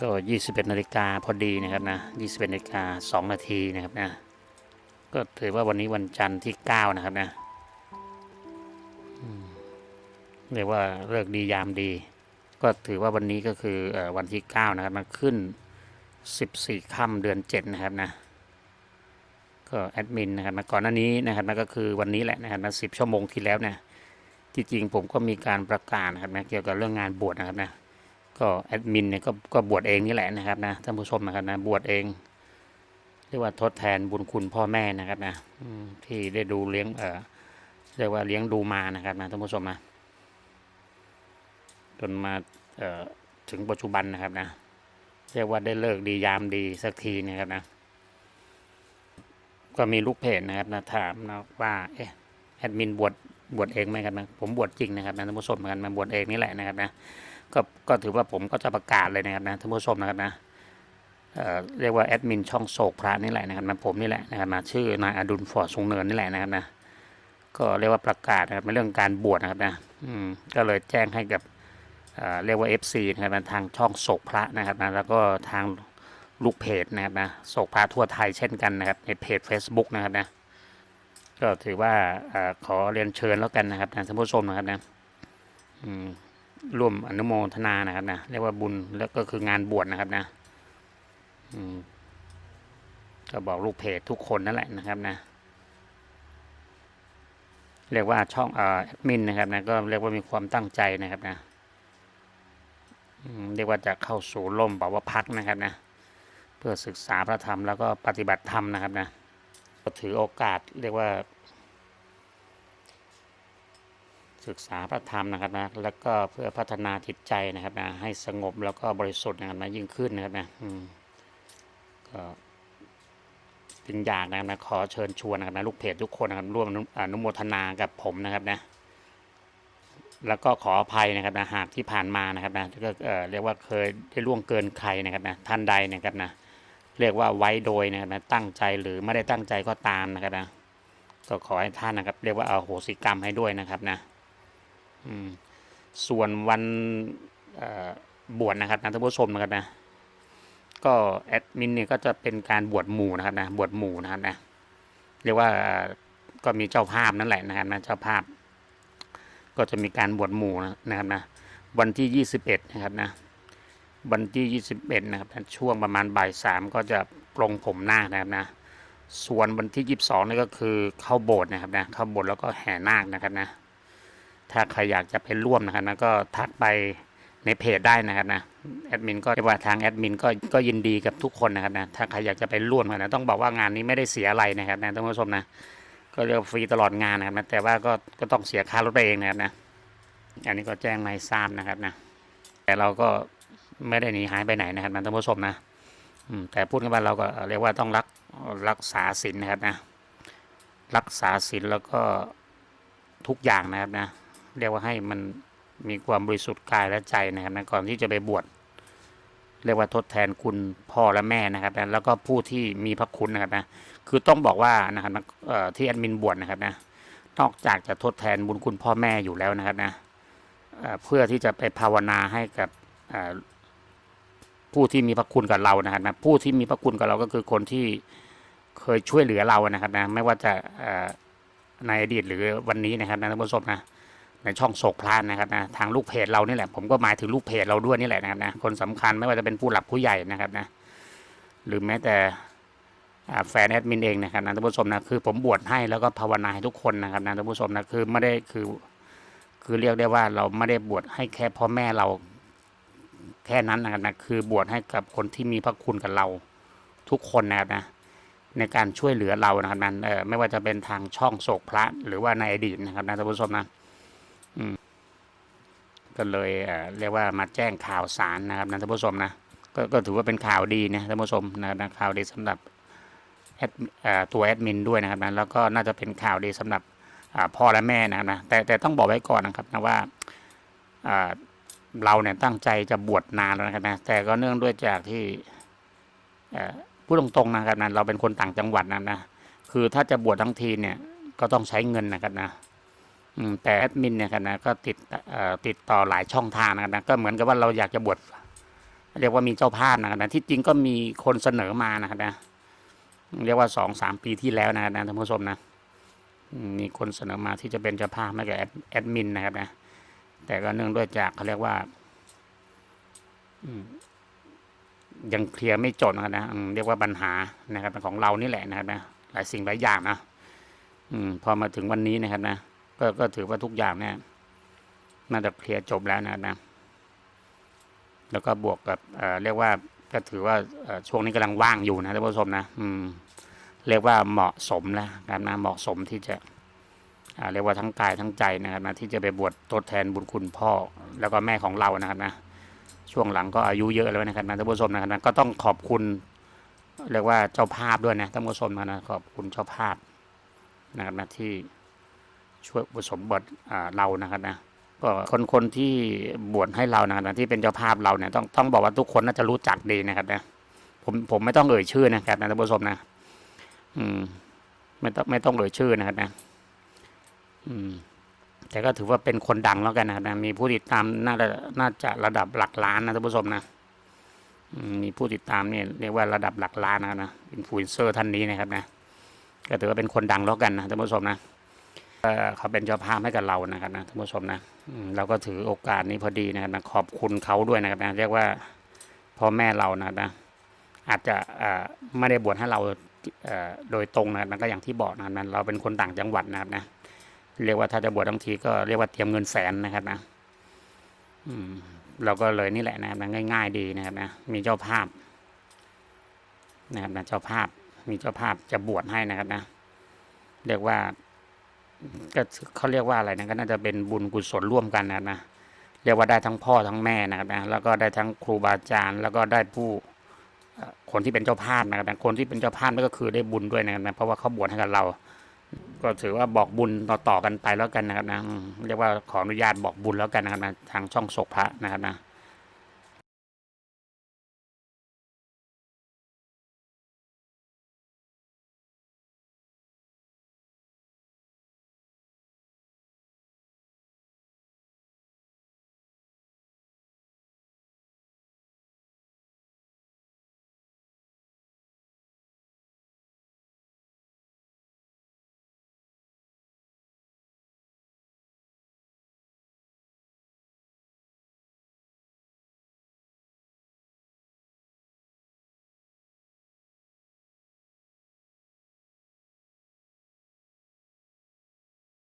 ก็ยี่สิบเอ็ดนาฬิกาพอดีนะครับนะยี่สิบเอ็ดนาฬิกาสองนาทีนะครับนะ ก็ถือว่าวันนี้วันจันทร์ที่เก้านะครับนะเรียกว่าเลิกดียามดี ก็ถือว่าวันนี้ก็คือออวันที่เก้านะครับมันขึ้นสิบสี่ค่ำเดือนเจ็ดนะครับนะก็แอดมินนะครับนะก่อนหน้านี้นะครับนะก็คือวันนี้แหละนะครับนะสิบชั่วโมงที่แล้วเนี่ยที่จริงผมก็มีการประกาศนะครับนะเกี่ยวกับเรื่องงานบวชนะครับนะ ก็แอดมินเนี่ยก็ก็บวชเองนี่แหละนะครับนะท่านผู้ชมนะครับนะบวชเองเรียกว่าทดแทนบุญคุณพ่อแม่นะครับนะที่ได้ดูเลี้ยงเออเรียกว่าเลี้ยงดูมานะครับนะท่านผู้ชมนะจนมาเออถึงปัจจุบันนะครับนะเรียกว่าได้เลิกดียามดีสักทีนะครับนะก็มีลูกเพจนะครับนะถามนะว่าเอ๊ะแอดมินบวชบวชเองไหมครับนะผมบวชจริงนะครับนะท่านผู้ชมกันมาบวชเองนี่แหละนะครับนะ ก็ก็ถือว่าผมก็จะประกาศเลยนะครับนะท่านผู้ชมนะครับนะเอ่อเรียกว่าแอดมินช่องโศกพระนี่แหละนะครับนะผมนี่แหละนะครับนะชื่อนายอดุลฟอร์ดสูงเนินนี่แหละนะครับนะก็เรียกว่าประกาศนะครับในเรื่องการบวชนะครับนะอืมก็เลยแจ้งให้กับเอ่อเรียกว่า FC นะครับนะทางช่องโศกพระนะครับนะแล้วก็ทางลูกเพจนะครับนะโศกพาทั่วไทยเช่นกันนะครับในเพจ Facebook นะครับนะก็ถือว่าเออขอเรียนเชิญแล้วกันนะครับนะท่านผู้ชมนะครับนะอืม ร่วมอนุโมทนานะครับนะเรียกว่าบุญแล้วก็คืองานบวชนะครับนะก็บอกลูกเพจทุกคนนั่นแหละนะครับนะ เรียกว่าช่องเอ่อแอดมินนะครับนะก็เรียกว่ามีความตั้งใจนะครับนะเรียกว่าจะเข้าสู่ร่มปาวพักนะครับนะ เพื่อศึกษาพระธรรมแล้วก็ปฏิบัติธรรมนะครับนะถือโอกาสเรียกว่า ศึกษาพระธรรมนะครับนะแล้วก็เพื่อพัฒนาจิตใจนะครับนะให้สงบแล้วก็บริสุทธิ์นะครับนะยิ่งขึ้นนะครับนะก็จึงอยากนะครับนะขอเชิญชวนนะครับนะลูกเพจทุกคนนะครับร่วมอนุโมทนากับผมนะครับนะแล้วก็ขออภัยนะครับนะหากที่ผ่านมานะครับนะก็เรียกว่าเคยได้ล่วงเกินใครนะครับนะท่านใดนะครับนะเรียกว่าไว้โดยนะครับนะตั้งใจหรือไม่ได้ตั้งใจก็ตามนะครับนะก็ขอให้ท่านนะครับ เรียกว่าเอาโหสิกรรมให้ด้วยนะครับนะ ส่วนวันบวชนะครับนะท่านผู้ชมนะครับนะก็แอดมินเนี่ยก็จะเป็นการบวชหมู่นะครับนะบวชหมู่นะครับนะเรียกว่าก็มีเจ้าภาพนั่นแหละนะครับนะเจ้าภาพ ก็จะมีการบวชหมู่นะครับนะวันที่ 21 นะครับนะวันที่ 21 นะครับช่วงประมาณบ่ายสามก็จะปลงผมหน้านะครับนะส่วนวันที่ 22นี่ก็คือเข้าโบสถ์นะครับนะเข้าโบสถ์แล้วก็แห่นาคนะครับนะ ถ้าใครอยากจะไปร่วมนะครับนะก็ทักไปในเพจได้นะครับนะแอดมินก็เรียกว่าทางแอดมินก็ก็ยินดีกับทุกคนนะครับนะถ้าใครอยากจะไปร่วมนะต้องบอกว่างานนี้ไม่ได้เสียอะไรนะครับนะท่านผู้ชมนะก็เรียกฟรีตลอดงานนะครับนะแต่ว่าก็ก็ต้องเสียค่ารถไปเองนะครับนะอันนี้ก็แจ้งในทราบนะครับนะแต่เราก็ไม่ได้หนีหายไปไหนนะครับนะท่านผู้ชมนะแต่พูดกันว่าเราก็เรียกว่าต้องรักรักษาศีลนะครับนะรักษาศีลแล้วก็ทุกอย่างนะครับนะ เรียกว่าให้มันมีความบริสุทธิ์กายและใจนะครับนะก่อนที่จะไปบวชเรียกว่าทดแทนคุณพ่อและแม่นะครับนะแล้วก็ผู้ที่มีพระคุณนะครับนะคือต้องบอกว่านะครับนะที่แอดมินบวชนะครับนะนอกจากจะทดแทนบุญคุณพ่อแม่อยู่แล้วนะครับนะเเพื่อที่จะไปภาวนาให้กับผู้ที่มีพระคุณกับเรานะครับนะผู้ที่มีพระคุณกับเราก็คือคนที่เคยช่วยเหลือเรานะครับนะไม่ว่าจะในอดีตหรือวันนี้นะครับนะท่านผู้ชมนะ ในช่องโศกพลานนะครับนะทางลูกเพจเรานี่แหละผมก็หมายถึงลูกเพจเราด้วยนี่แหละนะครับนะคนสำคัญไม่ว่าจะเป็นผู้หลักผู้ใหญ่นะครับนะหรือแม้แต่แฟนแอดมินเองนะครับนะท่านผู้ชมนะคือผมบวชให้แล้วก็ภาวนาให้ทุกคนนะครับนะท่านผู้ชมนะคือไม่ได้คือคือเรียกได้ว่าเราไม่ได้บวชให้แค่พ่อแม่เราแค่นั้นนะครับนะคือบวชให้กับคนที่มีพระคุณกับเราทุกคนนะครับนะในการช่วยเหลือเรานะครับนั้นเออไม่ว่าจะเป็นทางช่องโศกพระหรือว่าในอดีตนะครับนะท่านผู้ชมนะ ก็เลยเรียกว่ามาแจ้งข่าวสารนะครับนะท่านผู้ชมนะก็ก็ถือว่าเป็นข่าวดีนะท่านผู้ชมนะครับข่าวดีสำหรับตัวแอดมินด้วยนะครับนะแล้วก็น่าจะเป็นข่าวดีสำหรับพ่อและแม่นะครับนะแต่แต่ต้องบอกไว้ก่อนนะครับนะว่าเราเนี่ยตั้งใจจะบวชนานแล้วนะครับนะแต่ก็เนื่องด้วยจากที่พูดตรงๆนะครับนะเราเป็นคนต่างจังหวัดนะนะคือถ้าจะบวชทั้งทีเนี่ยก็ต้องใช้เงินนะครับนะ แต่แอดมินเนี่ยครับนะก็ติดติดต่อหลายช่องทางนะครับนะก็เหมือนกับว่าเราอยากจะบวชเรียกว่ามีเจ้าภาพนะครับนะที่จริงก็มีคนเสนอมานะครับนะเรียกว่าสองสามปีที่แล้วนะครับนะท่านผู้ชมนะมีคนเสนอมาที่จะเป็นเจ้าภาพให้กับแอดมินนะครับนะแต่ก็เนื่องด้วยจากเขาเรียกว่าอยังเคลียร์ไม่จบนะครับนะเรียกว่าปัญหานะครับของเรานี่แหละนะครับนะหลายสิ่งหลายอย่างนะอืมพอมาถึงวันนี้นะครับนะ ก็ก็ถือว่าทุกอย่างเนี่ยน่าจะเคลียร์จบแล้วนะนะ แล้วก็บวกกับเเรียกว่าก็ถือว่าช่วงนี้กำลังว่างอยู่นะท่านผู้ชมนะอืม เรียกว่าเหมาะสมนะครับนะเหมาะสมที่จะเรียกว่าทั้งกายทั้งใจนะครับนะที่จะไปบวชทดแทนบุญคุณพ่อ แล้วก็แม่ของเรานะครับนะช่วงหลังก็อายุเยอะแล้วนะครับนะท่านผู้ชมนะครับนะก็ต้องขอบคุณเรียกว่าเจ้าภาพด้วยนะท่านผู้ชมนะนะขอบคุณเจ้าภาพนะครับนะที่ ช่วยบุสมบทเรานะครับนะก็คนคนที่บวชให้เรานะครับนะที่เป็นเจ้าภาพเราเนี่ยต้องต้องบอกว่าทุกคนน่าจะรู้จักดีนะครับนะผมผมไม่ต้องเอ่ยชื่อนะครับนะท่านผู้ชมนะ อืม ไม่ต้องไม่ต้องเอ่ยชื่อนะครับนะ อืม แต่ก็ถือว่าเป็นคนดังแล้วกันนะครับนะมีผู้ติดตามน่าจะน่าจะระดับหลักล้านนะท่านผู้ชมนะมีผู้ติดตามเนี่ยเรียกว่าระดับหลักล้านนะนะอินฟลูเอนเซอร์ท่านนี้นะครับนะก็ถือว่าเป็นคนดังแล้วกันนะท่านผู้ชมนะ เอ่อเขาเป็นเจ้าภาพให้กับเรานะครับนะท่านผู้ชมนะเราก็ถือโอกาสนี้พอดีนะครับนะขอบคุณเขาด้วยนะครับนะเรียกว่าพ่อแม่เรานะครับนะอาจจะไม่ได้บวชให้เราโดยตรงนะครับนก็อย่างที่บอกนะครับนะเราเป็นคนต่างจังหวัดนะครับนะเรียกว่าถ้าจะบวชทั้งทีก็เรียกว่าเตรียมเงินแสนนะครับนะอืมเราก็เลยนี่แหละนะครับนะง่าย ๆ ดีนะครับนะมีเจ้าภาพนะครับนะเจ้าภาพมีเจ้าภาพจะบวชให้นะครับนะเรียกว่า ก็เขาเรียกว่าอะไรนะก็น่าจะเป็นบุญกุศลร่วมกันนะนะเรียกว่าได้ทั้งพ่อทั้งแม่นะครับนะแล้วก็ได้ทั้งครูบาอาจารย์ แล้วก็ได้ผู้คนที่เป็นเจ้าภาพนะครับนะคนที่เป็นเจ้าภาพนั่นก็คือได้บุญด้วยนะครับนะเพราะว่าเขาบวชให้กับเรา ก็ถือว่าบอกบุญต่อๆกันไปแล้วกันนะครับนะเรียกว่าขออนุญาตบอกบุญแล้วกันนะครับนะทางช่องโศกพระนะครับนะ